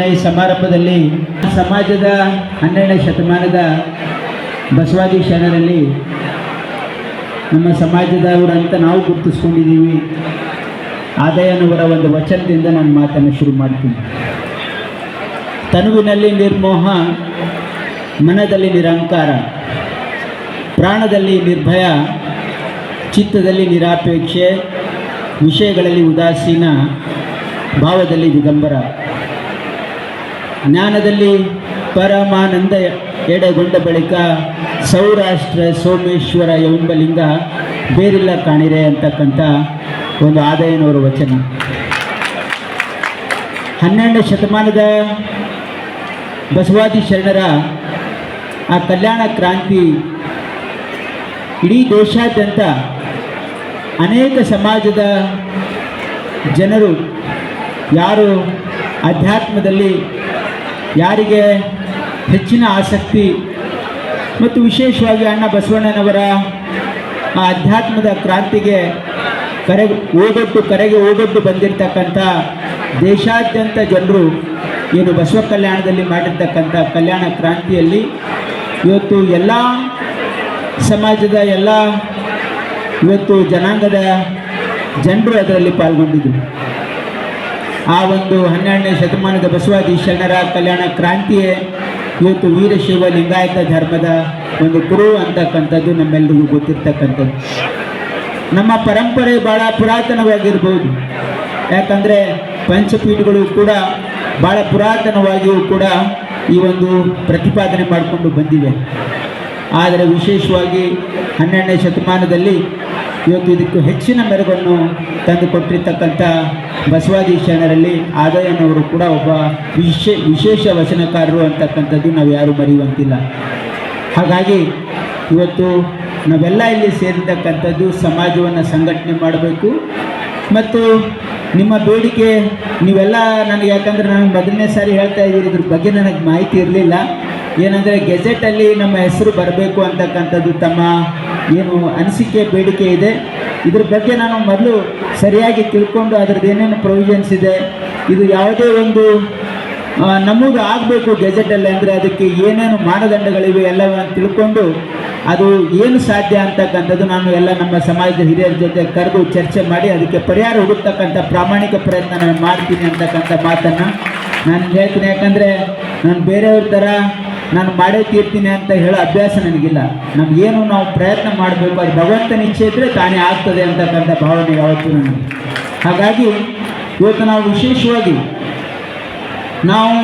ಈ ಸಮಾರಂಭದಲ್ಲಿ ಸಮಾಜದ ಹನ್ನೆರಡನೇ ಶತಮಾನದ ಬಸವಾದಿ ಶರಣರಲ್ಲಿ ನಮ್ಮ ಸಮಾಜದವರಂತ ನಾವು ಗುರುತಿಸ್ಕೊಂಡಿದ್ದೀವಿ. ಆದಾಯನವರ ಒಂದು ವಚನದಿಂದ ನಾನು ಮಾತನ್ನು ಶುರು ಮಾಡ್ತೀನಿ. ತನುವಿನಲ್ಲಿ ನಿರ್ಮೋಹ, ಮನದಲ್ಲಿ ನಿರಂಕಾರ, ಪ್ರಾಣದಲ್ಲಿ ನಿರ್ಭಯ, ಚಿತ್ತದಲ್ಲಿ ನಿರಾಪೇಕ್ಷೆ, ವಿಷಯಗಳಲ್ಲಿ ಉದಾಸೀನ, ಭಾವದಲ್ಲಿ ದಿಗಂಬರ. ಜ್ಞಾನದಲ್ಲಿ ಪರಮಾನಂದ ಎಡೆಗೊಂಡ ಬಳಿಕ ಸೌರಾಷ್ಟ್ರ ಸೋಮೇಶ್ವರ ಎಂಬ ಲಿಂಗ ಬೇರಿಲ್ಲ ಕಾಣಿರೆ ಅಂತಕ್ಕಂಥ ಒಂದು ಆದಾಯನವರ ವಚನ. ಹನ್ನೆರಡನೇ ಶತಮಾನದ ಬಸವಾದಿ ಶರಣರ ಆ ಕಲ್ಯಾಣ ಕ್ರಾಂತಿ ಇಡೀ ದೇಶಾದ್ಯಂತ ಅನೇಕ ಸಮಾಜದ ಜನರು ಯಾರು ಅಧ್ಯಾತ್ಮದಲ್ಲಿ ಯಾರಿಗೆ ಹೆಚ್ಚಿನ ಆಸಕ್ತಿ ಮತ್ತು ವಿಶೇಷವಾಗಿ ಅಣ್ಣ ಬಸವಣ್ಣನವರ ಆ ಅಧ್ಯಾತ್ಮದ ಕ್ರಾಂತಿಗೆ ಕರೆ ಓಗೊಟ್ಟು, ಕರೆಗೆ ಓಗೊಟ್ಟು ಬಂದಿರತಕ್ಕಂಥ ದೇಶಾದ್ಯಂತ ಜನರು ಏನು ಬಸವ ಕಲ್ಯಾಣದಲ್ಲಿ ಮಾಡಿರ್ತಕ್ಕಂಥ ಕಲ್ಯಾಣ ಕ್ರಾಂತಿಯಲ್ಲಿ ಇವತ್ತು ಎಲ್ಲ ಸಮಾಜದ ಎಲ್ಲ ಇವತ್ತು ಜನಾಂಗದ ಜನರು ಅದರಲ್ಲಿ ಪಾಲ್ಗೊಂಡಿದ್ದರು ಆ ಒಂದು ಹನ್ನೆರಡನೇ ಶತಮಾನದ ಬಸವಾದಿ ಶರಣರ ಕಲ್ಯಾಣ ಕ್ರಾಂತಿಯೇ ಇವತ್ತು ವೀರಶೈವ ಲಿಂಗಾಯತ ಧರ್ಮದ ಒಂದು ಗುರು ಅಂತಕ್ಕಂಥದ್ದು ನಮ್ಮೆಲ್ಲರಿಗೂ ಗೊತ್ತಿರ್ತಕ್ಕಂಥದ್ದು. ನಮ್ಮ ಪರಂಪರೆ ಭಾಳ ಪುರಾತನವಾಗಿರ್ಬೋದು. ಯಾಕಂದರೆ ಪಂಚಪೀಠಗಳು ಕೂಡ ಭಾಳ ಪುರಾತನವಾಗಿಯೂ ಕೂಡ ಈ ಒಂದು ಪ್ರತಿಪಾದನೆ ಮಾಡಿಕೊಂಡು ಬಂದಿವೆ. ಆದರೆ ವಿಶೇಷವಾಗಿ ಹನ್ನೆರಡನೇ ಶತಮಾನದಲ್ಲಿ ಇವತ್ತು ಇದಕ್ಕೆ ಹೆಚ್ಚಿನ ಮೆರುಗನ್ನು ತಂದು ಕೊಟ್ಟಿರ್ತಕ್ಕಂಥ ಬಸವಾದಿ ಶರಣರಲ್ಲಿ ಆದಾಯನವರು ಕೂಡ ಒಬ್ಬ ವಿಶೇ, ವಿಶೇಷ ವಚನಕಾರರು ಅಂತಕ್ಕಂಥದ್ದು ನಾವು ಯಾರೂ ಮರೆಯುವಂತಿಲ್ಲ. ಹಾಗಾಗಿ ಇವತ್ತು ನಾವೆಲ್ಲ ಇಲ್ಲಿ ಸೇರಿರ್ತಕ್ಕಂಥದ್ದು ಸಮಾಜವನ್ನು ಸಂಘಟನೆ ಮಾಡಬೇಕು. ಮತ್ತು ನಿಮ್ಮ ಬೇಡಿಕೆ ನೀವೆಲ್ಲ ನನಗೆ ಯಾಕಂದರೆ ನಾನು ಮೊದಲನೇ ಸಾರಿ ಹೇಳ್ತಾ ಇದ್ದೀರಿ ಇದ್ರ ಬಗ್ಗೆ ನನಗೆ ಮಾಹಿತಿ ಇರಲಿಲ್ಲ. ಏನಂದರೆ ಗೆಜೆಟಲ್ಲಿ ನಮ್ಮ ಹೆಸರು ಬರಬೇಕು ಅಂತಕ್ಕಂಥದ್ದು ತಮ್ಮ ಏನು ಅನಿಸಿಕೆ, ಬೇಡಿಕೆ ಇದೆ. ಇದ್ರ ಬಗ್ಗೆ ನಾನು ಮೊದಲು ಸರಿಯಾಗಿ ತಿಳ್ಕೊಂಡು ಅದ್ರದ್ದು ಏನೇನು ಪ್ರೊವಿಷನ್ಸ್ ಇದೆ, ಇದು ಯಾವುದೇ ಒಂದು ನಮಗೆ ಆಗಬೇಕು ಗೆಜೆಟಲ್ಲಿ ಅಂದರೆ ಅದಕ್ಕೆ ಏನೇನು ಮಾನದಂಡಗಳಿವೆ ಎಲ್ಲವನ್ನು ತಿಳ್ಕೊಂಡು ಅದು ಏನು ಸಾಧ್ಯ ಅಂತಕ್ಕಂಥದ್ದು ನಾನು ಎಲ್ಲ ನಮ್ಮ ಸಮಾಜದ ಹಿರಿಯರ ಜೊತೆ ಕರೆದು ಚರ್ಚೆ ಮಾಡಿ ಅದಕ್ಕೆ ಪರಿಹಾರ ಹುಡುಕ್ತಕ್ಕಂಥ ಪ್ರಾಮಾಣಿಕ ಪ್ರಯತ್ನ ನಾನು ಮಾಡ್ತೀನಿ ಅಂತಕ್ಕಂಥ ಮಾತನ್ನು ನಾನು ಹೇಳ್ತೀನಿ. ಯಾಕಂದರೆ ನಾನು ಬೇರೆಯವ್ರ ಥರ ನಾನು ಮಾಡೇ ತೀರ್ತೀನಿ ಅಂತ ಹೇಳೋ ಅಭ್ಯಾಸ ನನಗಿಲ್ಲ. ನಮಗೇನು ನಾವು ಪ್ರಯತ್ನ ಮಾಡಬೇಕು, ಅದು ಭಗವಂತನ ಇಚ್ಛೆ ಇದ್ದರೆ ತಾನೇ ಆಗ್ತದೆ ಅಂತಕ್ಕಂಥ ಭಾವನೆ ಯಾವತ್ತೂ ನನಗೆ. ಹಾಗಾಗಿ ಇವತ್ತು ನಾವು ವಿಶೇಷವಾಗಿ ನಾವು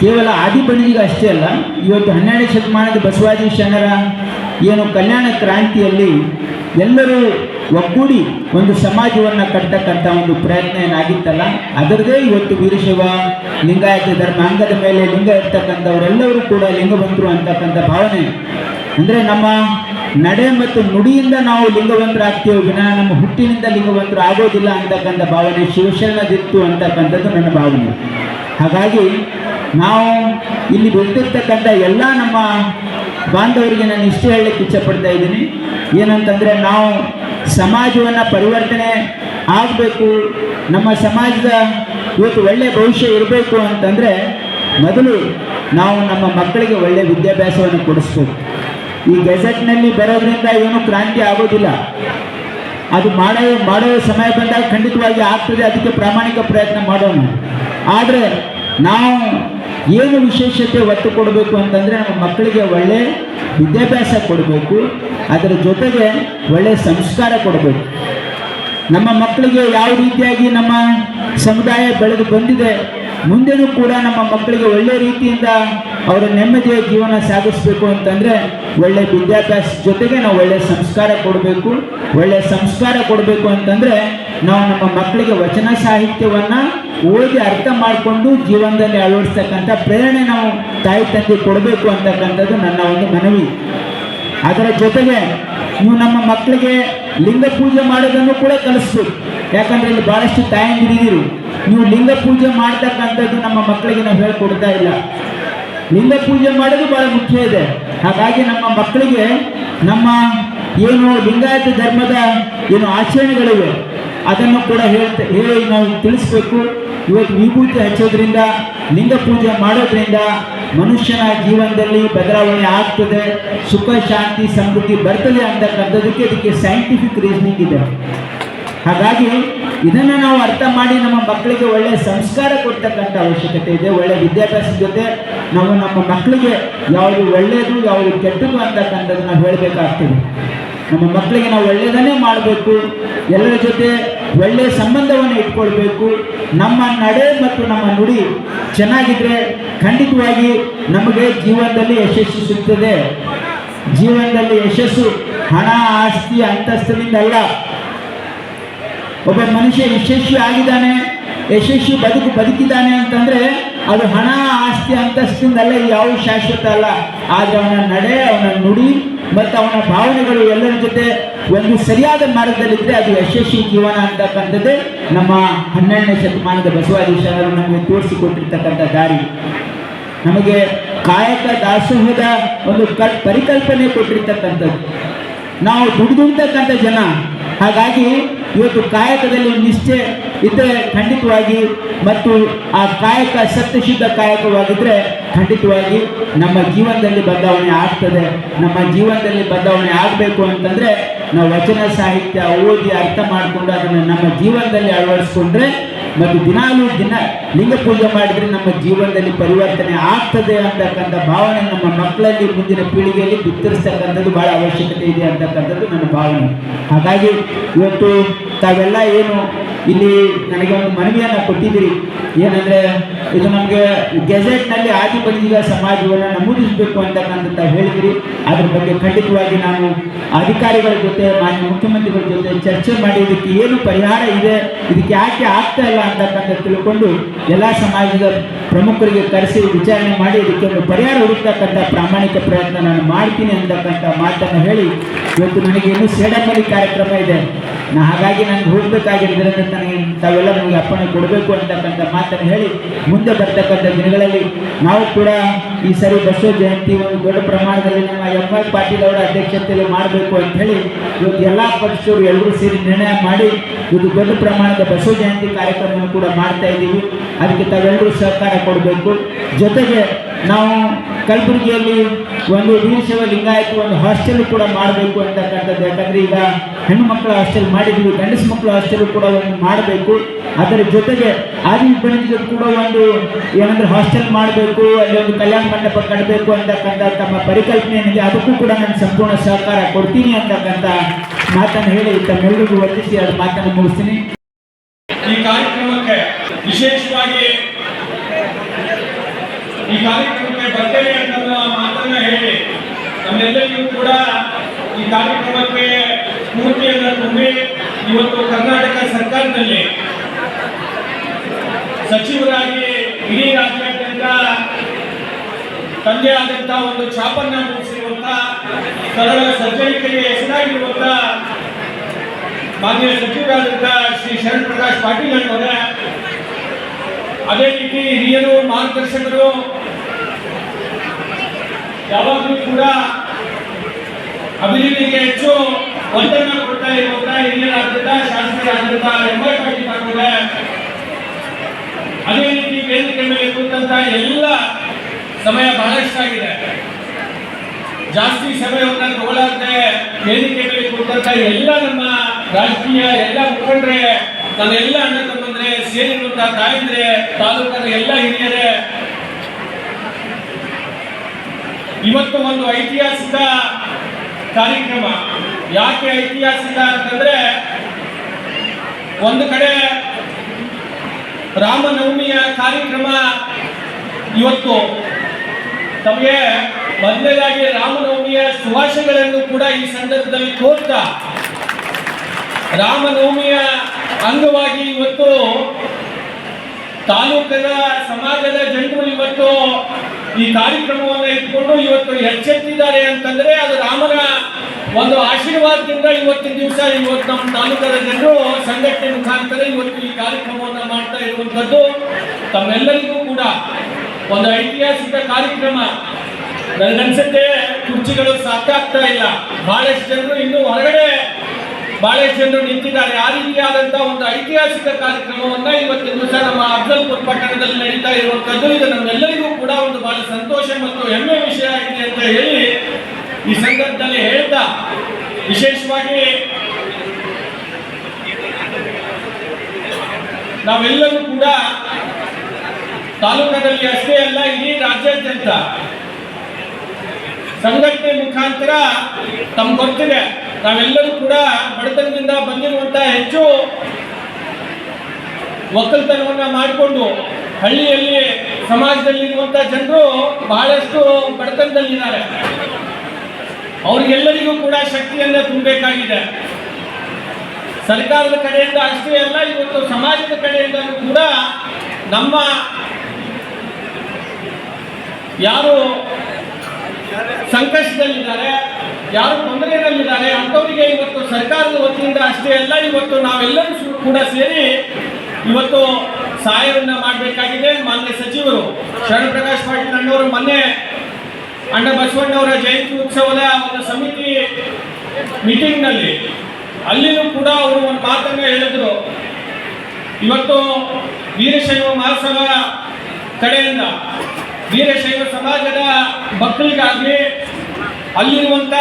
ಕೇವಲ ಆದಿಪಣಿಗೆ ಅಷ್ಟೇ ಅಲ್ಲ, ಇವತ್ತು ಹನ್ನೆರಡನೇ ಶತಮಾನದ ಬಸವಾದಿ ಶರಣರ ಏನು ಕಲ್ಯಾಣ ಕ್ರಾಂತಿಯಲ್ಲಿ ಎಲ್ಲರೂ ಒಗ್ಗೂಡಿ ಒಂದು ಸಮಾಜವನ್ನು ಕಟ್ಟತಕ್ಕಂಥ ಒಂದು ಪ್ರಯತ್ನ ಏನಾಗಿತ್ತಲ್ಲ, ಅದರದೇ ಇವತ್ತು ವೀರಶೈವ, ಲಿಂಗಾಯತ ಧರ್ಮ ಅಂಗದ ಮೇಲೆ ಲಿಂಗ ಇರ್ತಕ್ಕಂಥವರೆಲ್ಲರೂ ಕೂಡ ಲಿಂಗವಂತರು ಅಂತಕ್ಕಂಥ ಭಾವನೆ. ಅಂದರೆ ನಮ್ಮ ನಡೆ ಮತ್ತು ನುಡಿಯಿಂದ ನಾವು ಲಿಂಗವಂತರಾಗ್ತೀವಿ ವಿನ ನಮ್ಮ ಹುಟ್ಟಿನಿಂದ ಲಿಂಗವಂತರು ಆಗೋದಿಲ್ಲ ಅಂತಕ್ಕಂಥ ಭಾವನೆ ಶಿವಶರಣದಿತ್ತು ಅಂತಕ್ಕಂಥದ್ದು ನನ್ನ ಭಾವನೆ. ಹಾಗಾಗಿ ನಾವು ಇಲ್ಲಿ ಬೆಳೆದಿರ್ತಕ್ಕಂಥ ಎಲ್ಲ ನಮ್ಮ ಬಾಂಧವರಿಗೆ ನಾನು ಇಷ್ಟು ಹೇಳಲಿಕ್ಕೆ ಇಚ್ಛಪಡ್ತಾ ಇದ್ದೀನಿ. ಏನಂತಂದರೆ ನಾವು ಸಮಾಜವನ್ನು ಪರಿವರ್ತನೆ ಆಗಬೇಕು, ನಮ್ಮ ಸಮಾಜದ ಇವತ್ತು ಒಳ್ಳೆಯ ಭವಿಷ್ಯ ಇರಬೇಕು ಅಂತಂದರೆ ಮೊದಲು ನಾವು ನಮ್ಮ ಮಕ್ಕಳಿಗೆ ಒಳ್ಳೆಯ ವಿದ್ಯಾಭ್ಯಾಸವನ್ನು ಕೊಡಿಸ್ಬೇಕು. ಈ ಗೆಜೆಟ್ನಲ್ಲಿ ಬರೋದ್ರಿಂದ ಏನು ಕ್ರಾಂತಿ ಆಗೋದಿಲ್ಲ. ಅದು ಮಾಡೋ ಮಾಡೋ ಸಮಯ ಬಂದಾಗ ಖಂಡಿತವಾಗಿ ಆಗ್ತದೆ, ಅದಕ್ಕೆ ಪ್ರಾಮಾಣಿಕ ಪ್ರಯತ್ನ ಮಾಡೋಣ. ಆದರೆ ನಾವು ಏನು ವಿಶೇಷತೆ ಒತ್ತು ಕೊಡಬೇಕು ಅಂತಂದರೆ ನಮ್ಮ ಮಕ್ಕಳಿಗೆ ಒಳ್ಳೆ ವಿದ್ಯಾಭ್ಯಾಸ ಕೊಡಬೇಕು, ಅದರ ಜೊತೆಗೆ ಒಳ್ಳೆಯ ಸಂಸ್ಕಾರ ಕೊಡಬೇಕು. ನಮ್ಮ ಮಕ್ಕಳಿಗೆ ಯಾವ ರೀತಿಯಾಗಿ ನಮ್ಮ ಸಮುದಾಯ ಬೆಳೆದು ಬಂದಿದೆ, ಮುಂದೆನೂ ಕೂಡ ನಮ್ಮ ಮಕ್ಕಳಿಗೆ ಒಳ್ಳೆ ರೀತಿಯಿಂದ ಅವರ ನೆಮ್ಮದಿಯ ಜೀವನ ಸಾಗಿಸಬೇಕು ಅಂತಂದರೆ ಒಳ್ಳೆ ವಿದ್ಯಾಭ್ಯಾಸ ಜೊತೆಗೆ ನಾವು ಒಳ್ಳೆ ಸಂಸ್ಕಾರ ಕೊಡಬೇಕು. ಒಳ್ಳೆ ಸಂಸ್ಕಾರ ಕೊಡಬೇಕು ಅಂತಂದರೆ ನಾವು ನಮ್ಮ ಮಕ್ಕಳಿಗೆ ವಚನ ಸಾಹಿತ್ಯವನ್ನು ಓದಿ ಅರ್ಥ ಮಾಡಿಕೊಂಡು ಜೀವನದಲ್ಲಿ ಅಳವಡಿಸ್ತಕ್ಕಂಥ ಪ್ರೇರಣೆ ನಾವು ತಾಯಿ ತಂದೆ ಕೊಡಬೇಕು ಅಂತಕ್ಕಂಥದ್ದು ನನ್ನ ಒಂದು ಮನವಿ. ಅದರ ಜೊತೆಗೆ ನೀವು ನಮ್ಮ ಮಕ್ಕಳಿಗೆ ಲಿಂಗ ಪೂಜೆ ಮಾಡೋದನ್ನು ಕೂಡ ಕಲಿಸ್ಬೇಕು. ಯಾಕಂದ್ರೆ ಇಲ್ಲಿ ಭಾಳಷ್ಟು ತಾಯಂದಿರಿದ್ದೀರಿ ನೀವು ಲಿಂಗ ಪೂಜೆ ಮಾಡ್ತಕ್ಕಂಥದ್ದು ನಮ್ಮ ಮಕ್ಕಳಿಗೆ ನಾವು ಹೇಳ್ಕೊಡ್ತಾ ಇಲ್ಲ. ಲಿಂಗ ಪೂಜೆ ಮಾಡೋದು ಭಾಳ ಮುಖ್ಯ ಇದೆ. ಹಾಗಾಗಿ ನಮ್ಮ ಮಕ್ಕಳಿಗೆ ನಮ್ಮ ಏನು ಲಿಂಗಾಯತ ಧರ್ಮದ ಏನು ಆಚರಣೆಗಳಿವೆ, ಅದನ್ನು ಕೂಡ ಹೇಳ್ತಾ ಹೇಳಿ ನಾವು ತಿಳಿಸ್ಬೇಕು. ಇವತ್ತು ವಿಭೂತಿ ಹಚ್ಚೋದ್ರಿಂದ ಲಿಂಗ ಪೂಜೆ ಮಾಡೋದ್ರಿಂದ ಮನುಷ್ಯನ ಜೀವನದಲ್ಲಿ ಬದಲಾವಣೆ ಆಗ್ತದೆ, ಸುಖ, ಶಾಂತಿ, ಸಮೃದ್ಧಿ ಬರ್ತದೆ ಅಂತಕ್ಕಂಥದ್ದಕ್ಕೆ ಇದಕ್ಕೆ ಸೈಂಟಿಫಿಕ್ ರೀಸನಿಂಗ್ ಇದೆ. ಹಾಗಾಗಿ ಇದನ್ನು ನಾವು ಅರ್ಥ ಮಾಡಿ ನಮ್ಮ ಮಕ್ಕಳಿಗೆ ಒಳ್ಳೆಯ ಸಂಸ್ಕಾರ ಕೊಡ್ತಕ್ಕಂಥ ಅವಶ್ಯಕತೆ ಇದೆ ಒಳ್ಳೆಯ ವಿದ್ಯಾಭ್ಯಾಸದ ಜೊತೆ ನಾವು ನಮ್ಮ ಮಕ್ಕಳಿಗೆ ಯಾವುದು ಒಳ್ಳೆಯದು ಯಾವುದು ಕೆಟ್ಟದ್ದು ಅಂತಕ್ಕಂಥದ್ದು ನಾವು ಹೇಳಬೇಕಾಗ್ತದೆ. ನಮ್ಮ ಮಕ್ಕಳಿಗೆ ನಾವು ಒಳ್ಳೆಯದನ್ನೇ ಮಾಡಬೇಕು, ಎಲ್ಲರ ಜೊತೆ ಒಳ್ಳೆಯ ಸಂಬಂಧವನ್ನು ಇಟ್ಕೊಳ್ಬೇಕು. ನಮ್ಮ ನಡೆ ಮತ್ತು ನಮ್ಮ ನುಡಿ ಚೆನ್ನಾಗಿದ್ರೆ ಖಂಡಿತವಾಗಿ ನಮಗೆ ಜೀವನದಲ್ಲಿ ಯಶಸ್ಸು ಸಿಗ್ತದೆ. ಜೀವನದಲ್ಲಿ ಯಶಸ್ಸು ಹಣ, ಆಸ್ತಿ ಅಂತಸ್ತಿನಿಂದ ಅಲ್ಲ ಒಬ್ಬ ಮನುಷ್ಯ ಯಶಸ್ವಿ ಆಗಿದ್ದಾನೆ, ಯಶಸ್ವಿ ಬದುಕು ಬದುಕಿದ್ದಾನೆ ಅಂತಂದ್ರೆ ಅದು ಹಣ, ಆಸ್ತಿ, ಅಂತಸ್ತಿಂದಲ್ಲ ಯಾವ ಶಾಶ್ವತ ಅಲ್ಲ. ಆದ್ರೆ ಅವನ ನಡೆ, ಅವನ ನುಡಿ ಮತ್ತು ಅವನ ಭಾವನೆಗಳು ಎಲ್ಲರ ಜೊತೆ ಒಂದು ಸರಿಯಾದ ಮಾರ್ಗದಲ್ಲಿದ್ದರೆ ಅದು ಯಶಸ್ವಿ ಜೀವನ ಅಂತಕ್ಕಂಥದ್ದು ನಮ್ಮ ಹನ್ನೆರಡನೇ ಶತಮಾನದ ಬಸವಾದೀಶರು ನಮಗೆ ತೋರಿಸಿಕೊಟ್ಟಿರ್ತಕ್ಕಂಥ ದಾರಿ. ನಮಗೆ ಕಾಯಕ ದಾಸೋಹದ ಒಂದು ಪರಿಕಲ್ಪನೆ ಕೊಟ್ಟಿರ್ತಕ್ಕಂಥದ್ದು. ನಾವು ದುಡಿದಿರ್ತಕ್ಕಂಥ ಜನ. ಹಾಗಾಗಿ ಇವತ್ತು ಕಾಯಕದಲ್ಲಿ ನಿಷ್ಠೆ ಇದ್ದರೆ ಖಂಡಿತವಾಗಿ ಮತ್ತು ಆ ಕಾಯಕ ಸತ್ಯಶುದ್ಧ ಕಾಯಕವಾಗಿದ್ದರೆ ಖಂಡಿತವಾಗಿ ನಮ್ಮ ಜೀವನದಲ್ಲಿ ಬದಲಾವಣೆ ಆಗ್ತದೆ. ನಮ್ಮ ಜೀವನದಲ್ಲಿ ಬದಲಾವಣೆ ಆಗಬೇಕು ಅಂತಂದರೆ ನಾವು ವಚನ ಸಾಹಿತ್ಯ ಓದಿ ಅರ್ಥ ಮಾಡಿಕೊಂಡು ಅದನ್ನು ನಮ್ಮ ಜೀವನದಲ್ಲಿ ಅಳವಡಿಸ್ಕೊಂಡ್ರೆ ಮತ್ತು ದಿನಾಲೂ ದಿನ ಲಿಂಗ ಪೂಜೆ ಮಾಡಿದರೆ ನಮ್ಮ ಜೀವನದಲ್ಲಿ ಪರಿವರ್ತನೆ ಆಗ್ತದೆ ಅಂತಕ್ಕಂಥ ಭಾವನೆ ನಮ್ಮ ಮಕ್ಕಳಲ್ಲಿ ಮುಂದಿನ ಪೀಳಿಗೆಯಲ್ಲಿ ಬಿತ್ತರಿಸ್ತಕ್ಕಂಥದ್ದು ಬಹಳ ಅವಶ್ಯಕತೆ ಇದೆ ಅಂತಕ್ಕಂಥದ್ದು ನನ್ನ ಭಾವನೆ. ಹಾಗಾಗಿ ಇವತ್ತು ತಾವೆಲ್ಲ ಏನು ಇಲ್ಲಿ ನನಗೆ ಒಂದು ಮನವಿಯನ್ನು ಕೊಟ್ಟಿದ್ದೀರಿ. ಏನಂದರೆ ಇದು ನಮಗೆ ಗೆಜೆಟ್ನಲ್ಲಿ ಆದಿಪಂಜಿಗ ಸಮಾಜವನ್ನು ನಮೂದಿಸಬೇಕು ಅಂತಕ್ಕಂಥ ಹೇಳಿದ್ರಿ. ಅದ್ರ ಬಗ್ಗೆ ಖಂಡಿತವಾಗಿ ನಾನು ಅಧಿಕಾರಿಗಳ ಜೊತೆ, ಮಾನ್ಯ ಮುಖ್ಯಮಂತ್ರಿಗಳ ಜೊತೆ ಚರ್ಚೆ ಮಾಡಿ ಇದಕ್ಕೆ ಏನು ಪರಿಹಾರ ಇದೆ, ಇದಕ್ಕೆ ಯಾಕೆ ಆಗ್ತಾ ಇಲ್ಲ ಅಂತಕ್ಕಂಥ ತಿಳ್ಕೊಂಡು ಎಲ್ಲ ಸಮಾಜದ ಪ್ರಮುಖರಿಗೆ ಕರೆಸಿ ವಿಚಾರಣೆ ಮಾಡಿ ಇದಕ್ಕೆ ಒಂದು ಪರಿಹಾರ ಹುಡುಕ್ತಕ್ಕಂಥ ಪ್ರಾಮಾಣಿಕ ಪ್ರಯತ್ನ ನಾನು ಮಾಡ್ತೀನಿ ಅಂತಕ್ಕಂಥ ಮಾತನ್ನು ಹೇಳಿ ಇವತ್ತು ನನಗೆ ಇನ್ನೂ ಸೇಡಮಲ್ಲಿ ಕಾರ್ಯಕ್ರಮ ಇದೆ. ನಾ ಹಾಗಾಗಿ ನನಗೆ ಹೋಗ್ಬೇಕಾಗಿರೋದ್ರಿಂದ ನನಗೆ ತಾವೆಲ್ಲ ನಮಗೆ ಅಪ್ಪಣೆ ಕೊಡಬೇಕು ಅಂತಕ್ಕಂಥ ಮಾತನ್ನು ಹೇಳಿ ಮುಂದೆ ಬರ್ತಕ್ಕಂಥ ದಿನಗಳಲ್ಲಿ ನಾವು ಕೂಡ ಈ ಸರಿ ಬಸವ ಜಯಂತಿ ಒಂದು ದೊಡ್ಡ ಪ್ರಮಾಣದಲ್ಲಿ ನಮ್ಮ ಎಂ ಆರ್ ಪಾಟೀಲ್ ಅವರ ಅಧ್ಯಕ್ಷತೆಯಲ್ಲಿ ಮಾಡಬೇಕು ಅಂತ ಹೇಳಿ ಇವತ್ತು ಎಲ್ಲ ಪಕ್ಷರು ಎಲ್ಲರೂ ಸೇರಿ ನಿರ್ಣಯ ಮಾಡಿ ಇದು ದೊಡ್ಡ ಪ್ರಮಾಣದ ಬಸವ ಜಯಂತಿ ಕಾರ್ಯಕ್ರಮವನ್ನು ಕೂಡ ಮಾಡ್ತಾ ಇದ್ದೀವಿ. ಅದಕ್ಕೆ ತಾವೆಲ್ಲರೂ ಸಹಕಾರ ಕೊಡಬೇಕು. ಜೊತೆಗೆ ನಾವು ಕಲಬುರಗಿಯಲ್ಲಿ ಒಂದು ವೀರಶೈವ ಲಿಂಗಾಯತ ಒಂದು ಹಾಸ್ಟೆಲ್ ಕೂಡ ಮಾಡಬೇಕು ಅಂತಕ್ಕಂಥದ್ದು. ಯಾಕಂದ್ರೆ ಈಗ ಹೆಣ್ಣು ಮಕ್ಕಳ ಹಾಸ್ಟೆಲ್ ಮಾಡಿದ್ವಿ, ಗಂಡಸು ಮಕ್ಕಳ ಹಾಸ್ಟೆಲ್ ಕೂಡ ಒಂದು ಮಾಡಬೇಕು. ಅದರ ಜೊತೆಗೆ ಆದಿ ಬಣಿಜರು ಕೂಡ ಒಂದು ಏನಂದ್ರೆ ಹಾಸ್ಟೆಲ್ ಮಾಡಬೇಕು, ಅಲ್ಲಿ ಒಂದು ಕಲ್ಯಾಣ ಮಂಟಪ ಕಟ್ಟಬೇಕು ಅಂತಕ್ಕಂಥ ತಮ್ಮ ಪರಿಕಲ್ಪನೆ ಏನಿದೆ ಅದಕ್ಕೂ ಕೂಡ ನಾನು ಸಂಪೂರ್ಣ ಸಹಕಾರ ಕೊಡ್ತೀನಿ ಅಂತಕ್ಕಂಥ ಮಾತನ್ನು ಹೇಳಿ ತಮ್ಮೆಲ್ಲರಿಗೂ ವರ್ತಿಸಿ, ಅದು ಮಾತನ್ನು ಮುಗಿಸ್ತೀನಿ. ಈ ಕಾರ್ಯಕ್ರಮಕ್ಕೆ ವಿಶೇಷವಾಗಿ ಈ ಕಾರ್ಯಕ್ರಮಕ್ಕೆ ಬರ್ತೇನೆ ಅಂತ ಮಾತನ್ನ ಹೇಳಿ. ನಮ್ಮೆಲ್ಲರಿಗೂ ಕೂಡ ಈ ಕಾರ್ಯಕ್ರಮಕ್ಕೆ ಸ್ಫೂರ್ತಿಯನ್ನು ತುಂಬಿ ಇವತ್ತು ಕರ್ನಾಟಕ ಸರ್ಕಾರದಲ್ಲಿ ಸಚಿವರಾಗಿ ಇಡೀ ರಾಜ್ಯಾದ್ಯಂತ ತಂದೆ ಆದಂತ ಒಂದು ಚಾಪನ್ನ ಮೂಡಿಸಿರುವಂತ ಸರಳ ಸಜ್ಜನಿಕೆಗೆ ಹೆಸರಾಗಿರುವಂತ ಮಾನ್ಯ ಸಚಿವರಾದಂತ ಶ್ರೀ ಶರಣ್ ಪ್ರಕಾಶ್ ಪಾಟೀಲ್ ಅವರ ಅದೇ ರೀತಿ ಹಿರಿಯರು, ಮಾರ್ಗದರ್ಶಕರು ಯಾವಾಗಲೂ ಕೂಡ ಅಭಿವೃದ್ಧಿಗೆ ಹೆಚ್ಚು ಒತ್ತನ್ನು ಕೊಡ್ತಾ ಇರುವಂತ ಶಾಸಕರ ಎಂ ಎಂಬತ್ತು ಪಾಟೀಲ್ ಅವರ ಅದೇ ರೀತಿ ವೇದಿಕೆ ಮೇಲೆ ಕುರಿತಂತ ಎಲ್ಲ ಸಮಯ ಬಹಳಷ್ಟಾಗಿದೆ. ಜಾಸ್ತಿ ಸಮಯವನ್ನ ತಗೊಳ್ಳದೆ ವೇದಿಕೆ ಮೇಲೆ ಕುರಿತಂತ ಎಲ್ಲ ನಮ್ಮ ರಾಜಕೀಯ ಎಲ್ಲ ಮುಖಂಡ್ರೆ ನನ್ನ ಎಲ್ಲ ಅಣ್ಣ ತಮ್ಮಂದ್ರೆ ಸೇರಿರುವಂತಹ ತಾಯಂದ್ರೆ ತಾಲೂಕಿನ ಎಲ್ಲ ಹಿರಿಯರೇ ಇವತ್ತು ಒಂದು ಐತಿಹಾಸಿಕ ಕಾರ್ಯಕ್ರಮ. ಯಾಕೆ ಐತಿಹಾಸಿಕ ಅಂತಂದ್ರೆ ಒಂದು ಕಡೆ ರಾಮನವಮಿಯ ಕಾರ್ಯಕ್ರಮ ಇವತ್ತು. ತಮಗೆ ಮೊದಲನೇದಾಗಿ ರಾಮನವಮಿಯ ಶುಭಾಶಯಗಳನ್ನು ಕೂಡ ಈ ಸಂದರ್ಭದಲ್ಲಿ ತೋರ್ತಾ ರಾಮನವಮಿಯ ಅಂಗವಾಗಿ ಇವತ್ತು ತಾಲೂಕದ ಸಮಾಜದ ಜನರು ಇವತ್ತು ಈ ಕಾರ್ಯಕ್ರಮವನ್ನು ಇಟ್ಕೊಂಡು ಇವತ್ತು ಎಚ್ಚೆತ್ತಿದ್ದಾರೆ ಅಂತಂದ್ರೆ ಅದು ರಾಮನ ಒಂದು ಆಶೀರ್ವಾದದಿಂದ ಇವತ್ತಿನ ದಿವಸ ಇವತ್ತು ನಮ್ಮ ತಾಲೂಕದ ಜನರು ಸಂಘಟನೆ ಮುಖಾಂತರ ಇವತ್ತು ಈ ಕಾರ್ಯಕ್ರಮವನ್ನು ಮಾಡ್ತಾ ಇರುವಂತದ್ದು ತಮ್ಮೆಲ್ಲರಿಗೂ ಕೂಡ ಒಂದು ಐತಿಹಾಸಿಕ ಕಾರ್ಯಕ್ರಮ. ನನಗನ್ಸುತ್ತೆ ಕುರ್ಚಿಗಳು ಸಾಕಾಗ್ತಾ ಇಲ್ಲ. ಬಹಳಷ್ಟು ಜನರು ಇನ್ನು ಹೊರಗಡೆ ಬಹಳಷ್ಟು ಜನರು ನಿಂತಿದ್ದಾರೆ. ಆ ರೀತಿಯಾದಂತಹ ಒಂದು ಐತಿಹಾಸಿಕ ಕಾರ್ಯಕ್ರಮವನ್ನ ಇವತ್ತಿನ ದಿವಸ ನಮ್ಮ ಅಫ್ಜಲ್ಪುರ್ ಪಟ್ಟಣದಲ್ಲಿ ನಡೀತಾ ಇರುವಂತದ್ದು ಇದು ನಮ್ಮೆಲ್ಲರಿಗೂ ಕೂಡ ಒಂದು ಬಹಳ ಸಂತೋಷ ಮತ್ತು ಹೆಮ್ಮೆ ವಿಷಯ ಆಗಿದೆ ಅಂತ ಹೇಳಿ ಈ ಸಂದರ್ಭದಲ್ಲಿ ಹೇಳ್ತಾ ವಿಶೇಷವಾಗಿ ನಾವೆಲ್ಲರೂ ಕೂಡ ತಾಲೂಕಿನಲ್ಲಿ ಅಷ್ಟೇ ಅಲ್ಲ, ಇಡೀ ರಾಜ್ಯಾದ್ಯಂತ ಸಂಘಟನೆ ಮುಖಾಂತರ ತಮ್ಗೆ ಗೊತ್ತಿದೆ ನಾವೆಲ್ಲರೂ ಕೂಡ ಬಡತನದಿಂದ ಬಂದಿರುವಂತ ಹೆಚ್ಚು ಒಕ್ಕಲ್ತನವನ್ನ ಮಾಡಿಕೊಂಡು ಹಳ್ಳಿಯಲ್ಲಿ ಸಮಾಜದಲ್ಲಿರುವಂತಹ ಜನರು ಬಹಳಷ್ಟು ಬಡತನದಲ್ಲಿದ್ದಾರೆ. ಅವ್ರಿಗೆಲ್ಲರಿಗೂ ಕೂಡ ಶಕ್ತಿಯನ್ನ ತುಂಬಬೇಕಾಗಿದೆ. ಸರ್ಕಾರದ ಕಡೆಯಿಂದ ಅಷ್ಟೇ ಅಲ್ಲ, ಇವತ್ತು ಸಮಾಜದ ಕಡೆಯಿಂದ ಕೂಡ ನಮ್ಮ ಯಾರು ಸಂಕಷ್ಟದಲ್ಲಿದ್ದಾರೆ ಯಾರು ತೊಂದರೆಯಲ್ಲಿದ್ದಾರೆ ಅಂಥವರಿಗೆ ಇವತ್ತು ಸರ್ಕಾರದ ವತಿಯಿಂದ ಅಷ್ಟೇ ಅಲ್ಲ, ಇವತ್ತು ನಾವೆಲ್ಲರೂ ಕೂಡ ಸೇರಿ ಇವತ್ತು ಸಹಾಯವನ್ನ ಮಾಡಬೇಕಾಗಿದೆ. ಮಾನ್ಯ ಸಚಿವರು ಶರಣಪ್ರಕಾಶ್ ಪಾಟೀಲ್ ಅಣ್ಣವರು ಮೊನ್ನೆ ಅಣ್ಣ ಬಸವಣ್ಣವರ ಜಯಂತಿ ಉತ್ಸವದ ಒಂದು ಸಮಿತಿ ಮೀಟಿಂಗ್ನಲ್ಲಿ ಅಲ್ಲಿನೂ ಕೂಡ ಅವರು ಒಂದು ಮಾತನ್ನು ಹೇಳಿದರು. ಇವತ್ತು ವೀರಶೈವ ಮಹಾಸಭಾ ಕಡೆಯಿಂದ ವೀರಶೈವ ಸಮಾಜದ ಮಕ್ಕಳಿಗಾಗಲಿ ಅಲ್ಲಿರುವಂತ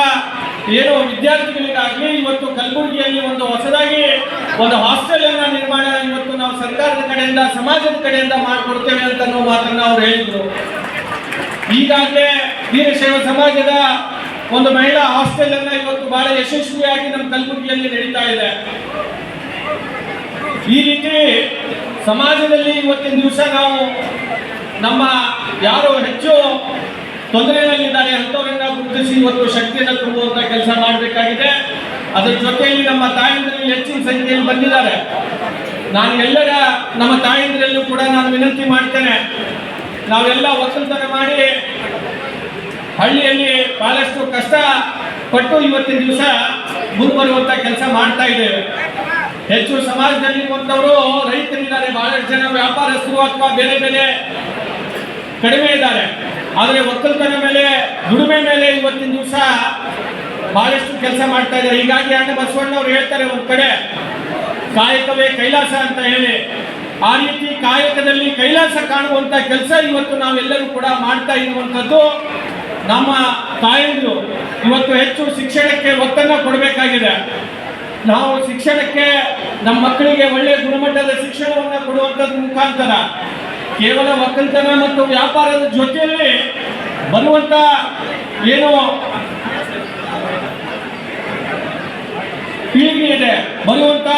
ಏನು ವಿದ್ಯಾರ್ಥಿಗಳಿಗಾಗಲಿ ಇವತ್ತು ಕಲಬುರಗಿಯಲ್ಲಿ ಒಂದು ಹೊಸದಾಗಿ ಒಂದು ಹಾಸ್ಟೆಲ್ ಅನ್ನ ನಿರ್ಮಾಣ ಇವತ್ತು ನಾವು ಸರ್ಕಾರದ ಕಡೆಯಿಂದ, ಸಮಾಜದ ಕಡೆಯಿಂದ ಮಾಡಿಕೊಡ್ತೇವೆ ಅಂತ ಅನ್ನೋ ಮಾತನ್ನ ಅವ್ರು ಹೇಳಿದ್ರು. ಈಗಾಗಲೇ ವೀರಶೈವ ಸಮಾಜದ ಒಂದು ಮಹಿಳಾ ಹಾಸ್ಟೆಲ್ ಅನ್ನ ಇವತ್ತು ಬಹಳ ಯಶಸ್ವಿಯಾಗಿ ನಮ್ಮ ಕಲಬುರಗಿಯಲ್ಲಿ ನಡೀತಾ ಇದೆ. ಈ ರೀತಿ ಸಮಾಜದಲ್ಲಿ ಇವತ್ತಿನ ದಿವಸ ನಾವು ನಮ್ಮ ಯಾರು ಹೆಚ್ಚು ತೊಂದರೆಯಲ್ಲಿದ್ದಾರೆ ಅಂಥವರನ್ನ ಗುರುತಿಸಿ ಇವತ್ತು ಶಕ್ತಿಯನ್ನು ತುಂಬುವಂತ ಕೆಲಸ ಮಾಡಬೇಕಾಗಿದೆ. ಅದರ ಜೊತೆಯಲ್ಲಿ ನಮ್ಮ ತಾಯಂದಿರಲ್ಲಿ ಹೆಚ್ಚಿನ ಸಂಖ್ಯೆಯಲ್ಲಿ ಬಂದಿದ್ದಾರೆ. ನಾನು ಎಲ್ಲರ ನಮ್ಮ ತಾಯಂದಿರಲ್ಲೂ ಕೂಡ ನಾನು ವಿನಂತಿ ಮಾಡ್ತೇನೆ. ನಾವೆಲ್ಲ ಒಕ್ಕಲ್ತನ ಮಾಡಿ ಹಳ್ಳಿಯಲ್ಲಿ ಬಹಳಷ್ಟು ಕಷ್ಟ ಪಟ್ಟು ಇವತ್ತಿನ ದಿವಸ ಮುಂದುವರುವಂತ ಕೆಲಸ ಮಾಡ್ತಾ ಇದ್ದೇವೆ. ಹೆಚ್ಚು ಸಮಾಜದಲ್ಲಿರುವಂಥವರು ರೈತರಿದ್ದಾರೆ. ಬಹಳಷ್ಟು ಜನ ವ್ಯಾಪಾರಸ್ಥರು ಅಥವಾ ಬೇರೆ ಬೇರೆ ಕಡಿಮೆ ಇದ್ದಾರೆ. ಆದರೆ ಒಕ್ಕಲ್ತನ ಮೇಲೆ, ದುಡಿಮೆ ಮೇಲೆ ಇವತ್ತಿನ ದಿವಸ ಬಹಳಷ್ಟು ಕೆಲಸ ಮಾಡ್ತಾ ಇದ್ದಾರೆ. ಹೀಗಾಗಿ ಅಣ್ಣ ಬಸವಣ್ಣವ್ರು ಹೇಳ್ತಾರೆ ಒಂದು ಕಡೆ, ಕಾಯಕವೇ ಕೈಲಾಸ ಅಂತ ಹೇಳಿ. ಆ ರೀತಿ ಕಾಯಕದಲ್ಲಿ ಕೈಲಾಸ ಕಾಣುವಂತ ಕೆಲಸ ಇವತ್ತು ನಾವೆಲ್ಲರೂ ಕೂಡ ಮಾಡ್ತಾ ಇರುವಂತದ್ದು ನಮ್ಮ ತಾಯಂದ್ರು. ಇವತ್ತು ಹೆಚ್ಚು ಶಿಕ್ಷಣಕ್ಕೆ ಒತ್ತನ್ನ ಕೊಡಬೇಕಾಗಿದೆ. ನಾವು ಶಿಕ್ಷಣಕ್ಕೆ ನಮ್ಮ ಮಕ್ಕಳಿಗೆ ಒಳ್ಳೆಯ ಗುಣಮಟ್ಟದ ಶಿಕ್ಷಣವನ್ನು ಕೊಡುವಂಥದ್ದು ಮುಖಾಂತರ. ಕೇವಲ ಒಕ್ಕಲ್ತನ ಮತ್ತು ವ್ಯಾಪಾರದ ಜೊತೆಯಲ್ಲಿ ಬರುವಂತ ಏನು ಪೀಳಿಗೆ ಇದೆ, ಬರುವಂತ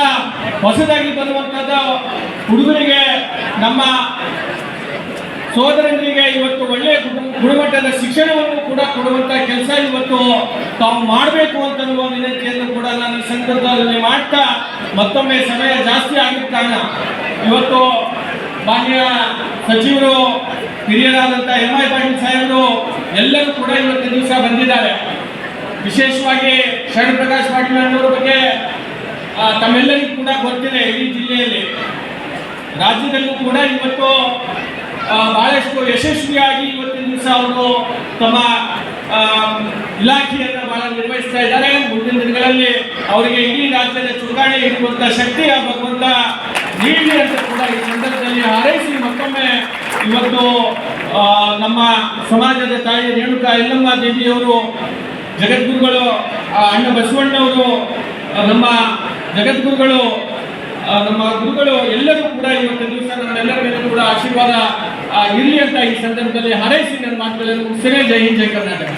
ಹೊಸದಾಗಿ ಬರುವಂತದ ಹುಡುಗರಿಗೆ, ನಮ್ಮ ಸೋದರಂದ್ರಿಗೆ ಇವತ್ತು ಒಳ್ಳೆಯ ಗುಣ- ಗುಣಮಟ್ಟದ ಶಿಕ್ಷಣವನ್ನು ಕೂಡ ಕೊಡುವಂತ ಕೆಲಸ ಇವತ್ತು ತಾವು ಮಾಡಬೇಕು ಅಂತ ಅನ್ನುವ ವಿನಂತಿಯನ್ನು ಕೂಡ ನಾನು ಸಂದರ್ಭದಲ್ಲಿ ಮಾಡ್ತಾ ಮತ್ತೊಮ್ಮೆ ಸಮಯ ಜಾಸ್ತಿ ಕಾರಣ ಇವತ್ತು ಮಾನ್ಯ ಸಚಿವರು ಹಿರಿಯರಾದಂಥ ಎಂ ಐ ಪಾಟೀಲ್ ಸಾಹೇಬರು, ಎಲ್ಲರೂ ಕೂಡ ಇವತ್ತು ದಿವಸ ಬಂದಿದ್ದಾರೆ. ವಿಶೇಷವಾಗಿ ಶರಣ ಪ್ರಕಾಶ್ ಪಾಟೀಲ್ ಅನ್ನೋರ ಬಗ್ಗೆ ತಮ್ಮೆಲ್ಲರಿಗೂ ಕೂಡ ಗೊತ್ತಿದೆ ಇಡೀ ಜಿಲ್ಲೆಯಲ್ಲಿ. ರಾಜ್ಯದಲ್ಲೂ ಕೂಡ ಇವತ್ತು ಬಹಳಷ್ಟು ಯಶಸ್ವಿಯಾಗಿ ಇವತ್ತಿನ ದಿವಸ ಅವರು ತಮ್ಮ ಇಲಾಖೆಯನ್ನು ಬಹಳ ನಿರ್ವಹಿಸ್ತಾ ಇದ್ದಾರೆ. ಮುಂದಿನ ದಿನಗಳಲ್ಲಿ ಅವರಿಗೆ ಇಡೀ ರಾಜ್ಯದ ಚುಕ್ಕಾಣಿ ಇರುವಂತಹ ಶಕ್ತಿ ಭಗವಂತ ನೀಡಲಿ ಅಂತ ಕೂಡ ಈ ಸಂದರ್ಭದಲ್ಲಿ ಹಾರೈಸಿ ಮತ್ತೊಮ್ಮೆ ಇವತ್ತು ನಮ್ಮ ಸಮಾಜದ ತಾಯಿ ರೇಣುಕಾ ಎಲ್ಲಮ್ಮ ದೇವಿಯವರು, ಜಗದ್ಗುರುಗಳು ಅಣ್ಣ ಬಸವಣ್ಣವರು ನಮ್ಮ ಜಗದ್ಗುರುಗಳು ನಮ್ಮ ಗುರುಗಳು ಎಲ್ಲರೂ ಕೂಡ ಇವತ್ತು ದಿವಸ ನಮ್ಮೆಲ್ಲರ ಮೇಲೆ ಕೂಡ ಆಶೀರ್ವಾದ ಇರಲಿ ಅಂತ ಈ ಸಂದರ್ಭದಲ್ಲಿ ಹಾರೈಸಿ ನನ್ನ ಮಾತುಗಳನ್ನು ಮುಗಿಸ್ತೇನೆ. ಜೈ ಹಿಂದ್, ಜೈ ಕರ್ನಾಟಕ.